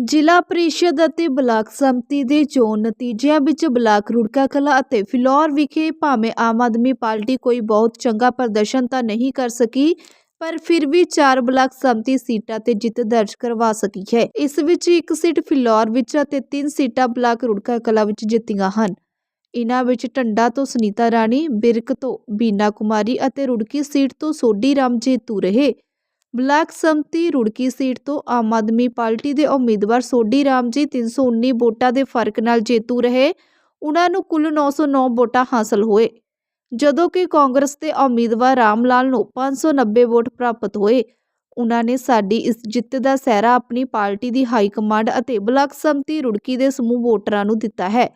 ਜ਼ਿਲ੍ਹਾ ਪ੍ਰੀਸ਼ਦ ਅਤੇ ਬਲਾਕ ਸੰਮਤੀ ਦੇ ਚੋਣ ਨਤੀਜਿਆਂ ਵਿੱਚ ਬਲਾਕ ਰੁੜਕਾ ਕਲਾ ਅਤੇ ਫਿਲੌਰ ਵਿਖੇ ਭਾਵੇਂ ਆਮ ਆਦਮੀ ਪਾਰਟੀ ਕੋਈ ਬਹੁਤ ਚੰਗਾ ਪ੍ਰਦਰਸ਼ਨ ਤਾਂ ਨਹੀਂ ਕਰ ਸਕੀ, ਪਰ ਫਿਰ ਵੀ ਚਾਰ ਬਲਾਕ ਸੰਮਤੀ ਸੀਟਾਂ ਤੇ ਜਿੱਤ ਦਰਜ ਕਰਵਾ ਸਕੀ ਹੈ। ਇਸ ਵਿੱਚ ਇੱਕ ਸੀਟ ਫਿਲੌਰ ਵਿੱਚ ਅਤੇ ਤਿੰਨ ਸੀਟਾਂ ਬਲਾਕ ਰੁੜਕਾ ਕਲਾ ਵਿੱਚ ਜਿੱਤੀਆਂ ਹਨ। ਇਨ੍ਹਾਂ ਵਿੱਚ ਟੰਡਾ ਤੋਂ ਸੁਨੀਤਾ ਰਾਣੀ, ਬਿਰਕ ਤੋਂ ਬੀਨਾ ਕੁਮਾਰੀ ਅਤੇ ਰੁੜਕੀ ਸੀਟ ਤੋਂ ਸੋਢੀ ਰਾਮ ਜੇਤੂ ਰਹੇ। ਬਲਾਕ ਸੰਮਤੀ ਰੁੜਕੀ ਸੀਟ ਤੋਂ ਆਮ ਆਦਮੀ ਪਾਰਟੀ ਦੇ ਉਮੀਦਵਾਰ ਸੋਢੀ ਰਾਮ ਜੀ 319 ਵੋਟਾਂ ਦੇ ਫ਼ਰਕ ਨਾਲ ਜੇਤੂ ਰਹੇ। ਉਹਨਾਂ ਨੂੰ ਕੁੱਲ 909 ਵੋਟਾਂ ਹਾਸਲ ਹੋਏ। ਜਦੋਂ ਕਿ ਕਾਂਗਰਸ ਦੇ ਉਮੀਦਵਾਰ ਰਾਮ ਲਾਲ ਨੂੰ 590 ਵੋਟ ਪ੍ਰਾਪਤ ਹੋਏ। ਉਹਨਾਂ ਨੇ ਸਾਡੀ ਇਸ ਜਿੱਤ ਦਾ ਸਹਿਰਾ ਆਪਣੀ ਪਾਰਟੀ ਦੀ ਹਾਈ ਕਮਾਂਡ ਅਤੇ ਬਲਾਕ ਸੰਮਤੀ ਰੁੜਕੀ ਦੇ ਸਮੂਹ ਵੋਟਰਾਂ ਨੂੰ ਦਿੱਤਾ ਹੈ।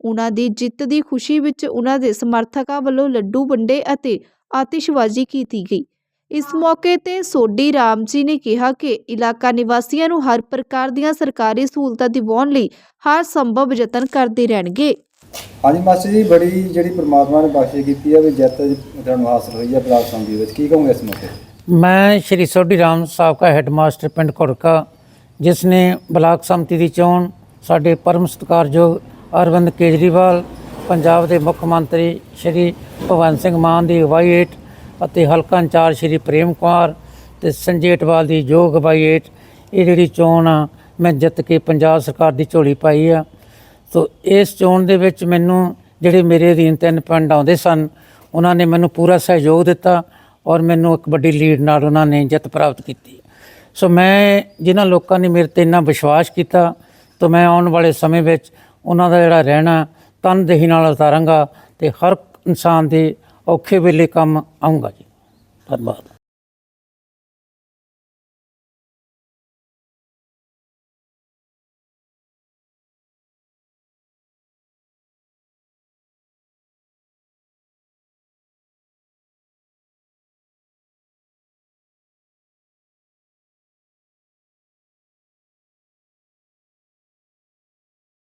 ਉਹਨਾਂ ਦੀ ਜਿੱਤ ਦੀ ਖੁਸ਼ੀ ਵਿੱਚ ਉਹਨਾਂ ਦੇ ਸਮਰਥਕਾਂ ਵੱਲੋਂ ਲੱਡੂ ਵੰਡੇ ਅਤੇ ਆਤਿਸ਼ਬਾਜ਼ੀ ਕੀਤੀ ਗਈ। ਇਸ ਮੌਕੇ ਤੇ ਸੋਢੀ ਰਾਮ ਜੀ ਨੇ ਕਿਹਾ ਕਿ ਇਲਾਕਾ ਨਿਵਾਸੀਆਂ ਨੂੰ ਹਰ ਪ੍ਰਕਾਰ ਦੀਆਂ ਸਰਕਾਰੀ ਸਹੂਲਤਾਂ ਦਿਵਾਉਣ ਲਈ ਹਰ ਸੰਭਵ ਯਤਨ ਕਰਦੇ ਰਹਿਣਗੇ। ਹਾਂਜੀ ਮਾਸਟਰ ਜੀ ਬੜੀ ਜਿਹੜੀ ਪ੍ਰਮਾਤਮਾ ਨੇ ਬਖਸ਼ਿਸ਼ ਕੀਤੀ ਹੈ ਵੀ ਜਿੱਤ ਤੁਹਾਨੂੰ ਹਾਸਲ ਹੋਈ ਹੈ ਬਲਾਕ ਸੰਧੀ ਵਿੱਚ। ਕੀ ਕਹੋਗੇ ਇਸ ਮੌਕੇ? ਮੈਂ ਸ਼੍ਰੀ ਸੋਢੀ ਰਾਮ ਸਾਬਕਾ ਹੈੱਡਮਾਸਟਰ ਪਿੰਡ ਘੁੜਕਾ ਜਿਸ ਨੇ ਬਲਾਕ ਸੰਮਤੀ ਦੀ ਚੋਣ ਸਾਡੇ ਪਰਮ ਸਤਿਕਾਰਯੋਗ ਅਰਵਿੰਦ ਕੇਜਰੀਵਾਲ ਪੰਜਾਬ ਦੇ ਮੁੱਖ ਮੰਤਰੀ ਸ਼੍ਰੀ ਭਗਵੰਤ ਸਿੰਘ ਮਾਨ ਦੀ ਅਗਵਾਈ ਹੇਠ ਅਤੇ ਹਲਕਾ ਇੰਚਾਰਜ ਸ਼੍ਰੀ ਪ੍ਰੇਮ ਕੁਮਾਰ ਤੇ ਸੰਜੇ ਅਟਵਾਲ ਦੀ ਯੋਗ ਅਗਵਾਈ ਹੇਠ ਇਹ ਜਿਹੜੀ ਚੋਣ ਆ, ਮੈਂ ਜਿੱਤ ਕੇ ਪੰਜਾਬ ਸਰਕਾਰ ਦੀ ਝੋਲੀ ਪਾਈ ਆ। ਸੋ ਇਸ ਚੋਣ ਦੇ ਵਿੱਚ ਮੈਨੂੰ ਜਿਹੜੇ ਮੇਰੇ ਅਧੀਨ ਤਿੰਨ ਪਿੰਡ ਆਉਂਦੇ ਸਨ, ਉਹਨਾਂ ਨੇ ਮੈਨੂੰ ਪੂਰਾ ਸਹਿਯੋਗ ਦਿੱਤਾ ਔਰ ਮੈਨੂੰ ਇੱਕ ਵੱਡੀ ਲੀਡ ਨਾਲ ਉਹਨਾਂ ਨੇ ਜਿੱਤ ਪ੍ਰਾਪਤ ਕੀਤੀ। ਸੋ ਮੈਂ ਜਿਨ੍ਹਾਂ ਲੋਕਾਂ ਨੇ ਮੇਰੇ ਤੇ ਇੰਨਾ ਵਿਸ਼ਵਾਸ ਕੀਤਾ, ਤਾਂ ਮੈਂ ਆਉਣ ਵਾਲੇ ਸਮੇਂ ਵਿੱਚ ਉਹਨਾਂ ਦਾ ਜਿਹੜਾ ਰਹਿਣਾ ਤਨਦੇਹੀ ਨਾਲ ਉਤਾਰਾਂਗਾ ਤੇ ਹਰ ਇਨਸਾਨ ਦੇ ਔਖੇ ਵੇਲੇ ਕੰਮ ਆਉਂਗਾ ਜੀ। ਧੰਨਵਾਦ।